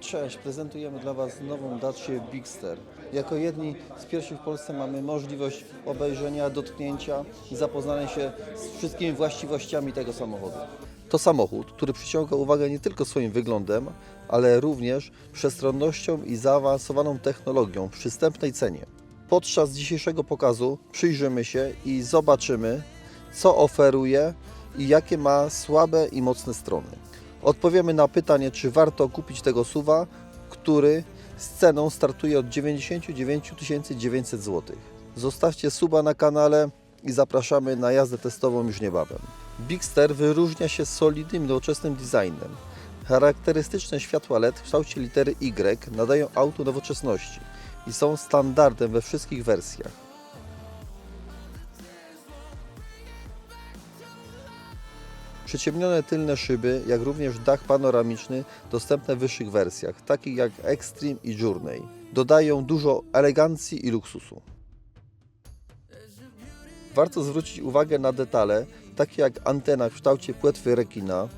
Cześć, prezentujemy dla Was nową Dacię Bigster. Jako jedni z pierwszych w Polsce mamy możliwość obejrzenia, dotknięcia i zapoznania się z wszystkimi właściwościami tego samochodu. To samochód, który przyciąga uwagę nie tylko swoim wyglądem, ale również przestronnością i zaawansowaną technologią w przystępnej cenie. Podczas dzisiejszego pokazu przyjrzymy się i zobaczymy, co oferuje i jakie ma słabe i mocne strony. Odpowiemy na pytanie, czy warto kupić tego suwa, który z ceną startuje od 99 900 zł. Zostawcie suba na kanale i zapraszamy na jazdę testową już niebawem. Bigster wyróżnia się solidnym, nowoczesnym designem. Charakterystyczne światła LED w kształcie litery Y nadają autu nowoczesności i są standardem we wszystkich wersjach. Przyciemnione tylne szyby, jak również dach panoramiczny dostępne w wyższych wersjach, takich jak Extreme i Journey, dodają dużo elegancji i luksusu. Warto zwrócić uwagę na detale, takie jak antena w kształcie płetwy rekina,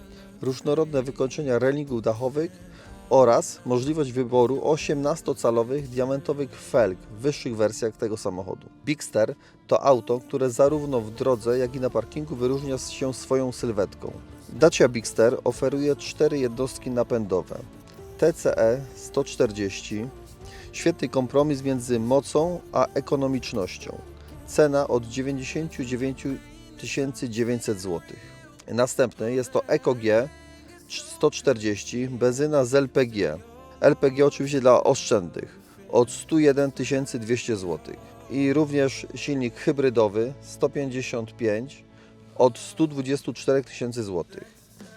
różnorodne wykończenia relingów dachowych oraz możliwość wyboru 18-calowych diamentowych felg w wyższych wersjach tego samochodu. Bigster to auto, które zarówno w drodze, jak i na parkingu wyróżnia się swoją sylwetką. Dacia Bigster oferuje cztery jednostki napędowe. TCE 140, świetny kompromis między mocą a ekonomicznością. Cena od 99 900 zł. Następny jest to EcoG 140, benzyna z LPG. LPG oczywiście dla oszczędnych od 101 200 zł. I również silnik hybrydowy 155 od 124 000 zł.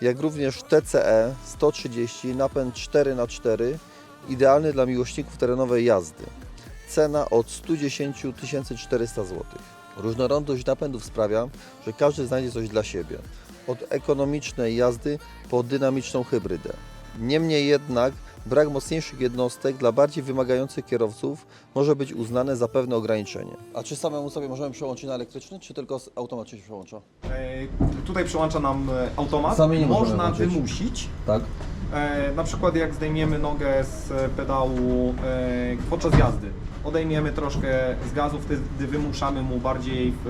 Jak również TCE 130 napęd 4x4 idealny dla miłośników terenowej jazdy. Cena od 110 400 zł. Różnorodność napędów sprawia, że każdy znajdzie coś dla siebie. Od ekonomicznej jazdy po dynamiczną hybrydę. Niemniej jednak brak mocniejszych jednostek dla bardziej wymagających kierowców może być uznane za pewne ograniczenie. A czy samemu sobie możemy przełączyć na elektryczny, czy tylko automatycznie się przełącza? E, Tutaj przełącza nam e, automat. Sami nie możemy Można włączyć. wymusić. Tak. E, na przykład jak zdejmiemy nogę z e, pedału e, podczas jazdy. Odejmiemy troszkę z gazu, wtedy wymuszamy mu bardziej w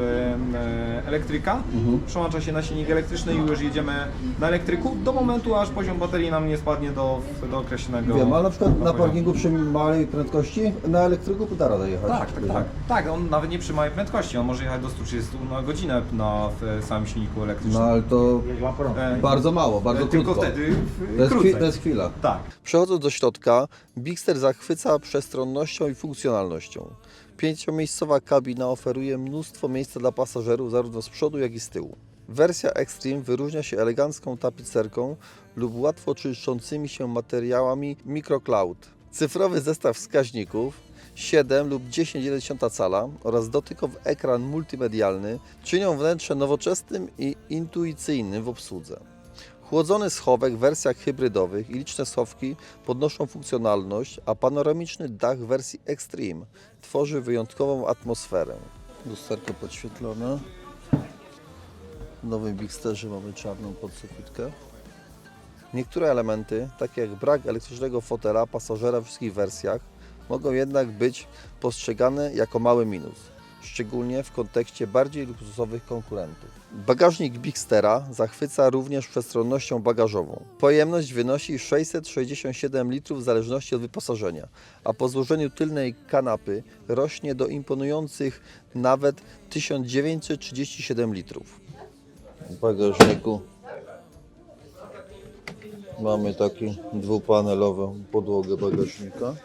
e, elektryka. Mhm. Przełącza się na silnik elektryczny i już jedziemy na elektryku do momentu, aż poziom baterii nam nie spadnie do, do określonego Wiem, ale na przykład na parkingu przy małej prędkości na elektryku da radę jechać. Tak, tak, tak. Tak, on nawet nie przy małej prędkości, on może jechać do 130 na godzinę na w samym silniku No elektrycznym. ale to E, bardzo mało, bardzo Tylko krótko. wtedy To jest, krócej. To jest chwila. Tak. Przechodząc do środka, Bigster zachwyca przestronnością i funkcjonalnością. Pięciomiejscowa kabina oferuje mnóstwo miejsca dla pasażerów zarówno z przodu, jak i z tyłu. Wersja Extreme wyróżnia się elegancką tapicerką lub łatwo czyszczącymi się materiałami microcloud. Cyfrowy zestaw wskaźników 7 lub 10,1 cala oraz dotykowy ekran multimedialny czynią wnętrze nowoczesnym i intuicyjnym w obsłudze. Chłodzony schowek w wersjach hybrydowych i liczne schowki podnoszą funkcjonalność, a panoramiczny dach w wersji Extreme tworzy wyjątkową atmosferę. Lusterko podświetlone. W nowym Bigsterze mamy czarną podsufitkę. Niektóre elementy, takie jak brak elektrycznego fotela pasażera w wszystkich wersjach, mogą jednak być postrzegane jako mały minus, szczególnie w kontekście bardziej luksusowych konkurentów. Bagażnik Bigstera zachwyca również przestronnością bagażową. Pojemność wynosi 667 litrów w zależności od wyposażenia, a po złożeniu tylnej kanapy rośnie do imponujących nawet 1937 litrów. W bagażniku Mamy taki dwupanelową podłogę bagażnika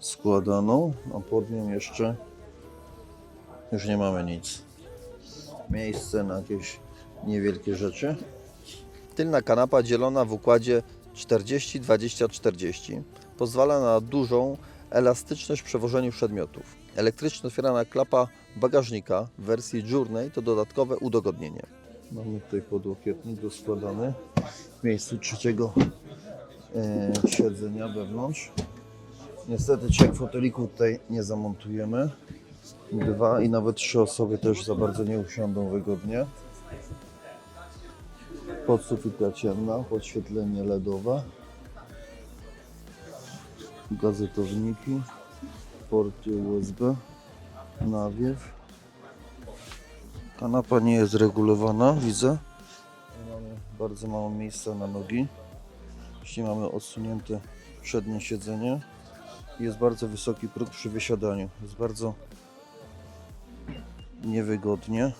składaną, a pod nią jeszcze już nie mamy nic. Miejsce na jakieś niewielkie rzeczy. Tylna kanapa dzielona w układzie 40-20-40 pozwala na dużą elastyczność w przewożeniu przedmiotów. Elektrycznie otwierana klapa bagażnika w wersji Journey to dodatkowe udogodnienie. Mamy tutaj podłokietnik doskładany w miejscu trzeciego e, siedzenia wewnątrz. Niestety trzech fotelików tutaj nie zamontujemy. Dwa i nawet trzy osoby też za bardzo nie usiądą wygodnie. Podsufita ciemna, podświetlenie LEDowe. Gazetowniki, porty USB, nawiew. Kanapa nie jest regulowana, widzę. Mamy bardzo mało miejsca na nogi. Jeśli mamy odsunięte przednie siedzenie. Jest bardzo wysoki próg przy wysiadaniu. Jest bardzo niewygodnie.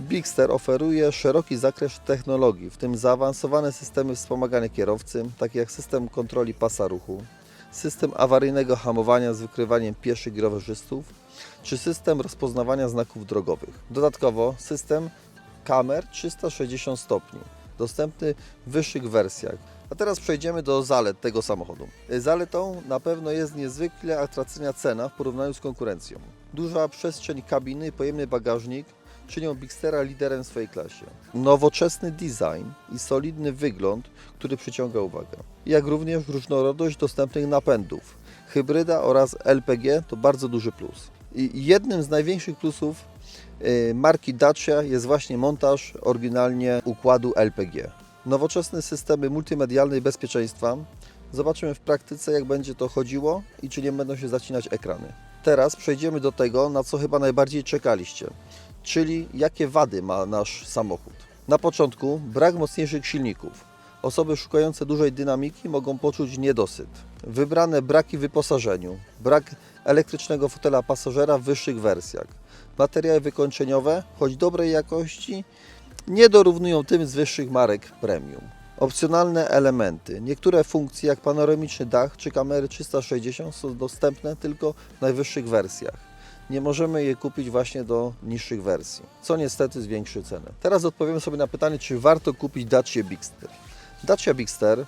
Bigster oferuje szeroki zakres technologii, w tym zaawansowane systemy wspomagania kierowcy, takie jak system kontroli pasa ruchu, system awaryjnego hamowania z wykrywaniem pieszych i rowerzystów, czy system rozpoznawania znaków drogowych. Dodatkowo system kamer 360 stopni, dostępny w wyższych wersjach. A teraz przejdziemy do zalet tego samochodu. Zaletą na pewno jest niezwykle atrakcyjna cena w porównaniu z konkurencją. Duża przestrzeń kabiny pojemny bagażnik czynią Bigstera liderem w swojej klasie. Nowoczesny design i solidny wygląd, który przyciąga uwagę. Jak również różnorodność dostępnych napędów. Hybryda oraz LPG to bardzo duży plus. I jednym z największych plusów y, marki Dacia jest właśnie montaż oryginalnie układu LPG. Nowoczesne systemy multimedialne i bezpieczeństwa. Zobaczymy w praktyce, jak będzie to chodziło i czy nie będą się zacinać ekrany. Teraz przejdziemy do tego, na co chyba najbardziej czekaliście, czyli jakie wady ma nasz samochód. Na początku brak mocniejszych silników. Osoby szukające dużej dynamiki mogą poczuć niedosyt. Wybrane braki w wyposażeniu. Brak elektrycznego fotela pasażera w wyższych wersjach. Materiały wykończeniowe, choć dobrej jakości, nie dorównują tym z wyższych marek premium. Opcjonalne elementy. Niektóre funkcje, jak panoramiczny dach czy kamery 360, są dostępne tylko w najwyższych wersjach. Nie możemy je kupić właśnie do niższych wersji, co niestety zwiększy cenę. Teraz odpowiem sobie na pytanie, czy warto kupić Dacia Bigster. Dacia Bigster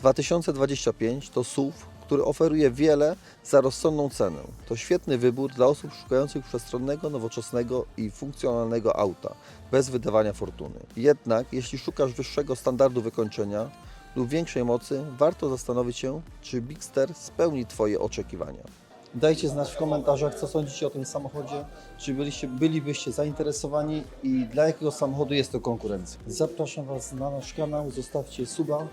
2025 to SUV, który oferuje wiele za rozsądną cenę. To świetny wybór dla osób szukających przestronnego, nowoczesnego i funkcjonalnego auta, bez wydawania fortuny. Jednak, jeśli szukasz wyższego standardu wykończenia lub większej mocy, warto zastanowić się, czy Bigster spełni Twoje oczekiwania. Dajcie znać w komentarzach, co sądzicie o tym samochodzie, czy byliście, bylibyście zainteresowani i dla jakiego samochodu jest to konkurencja. Zapraszam Was na nasz kanał, zostawcie suba,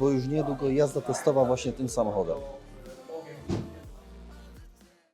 bo już niedługo jazda testowa właśnie tym samochodem.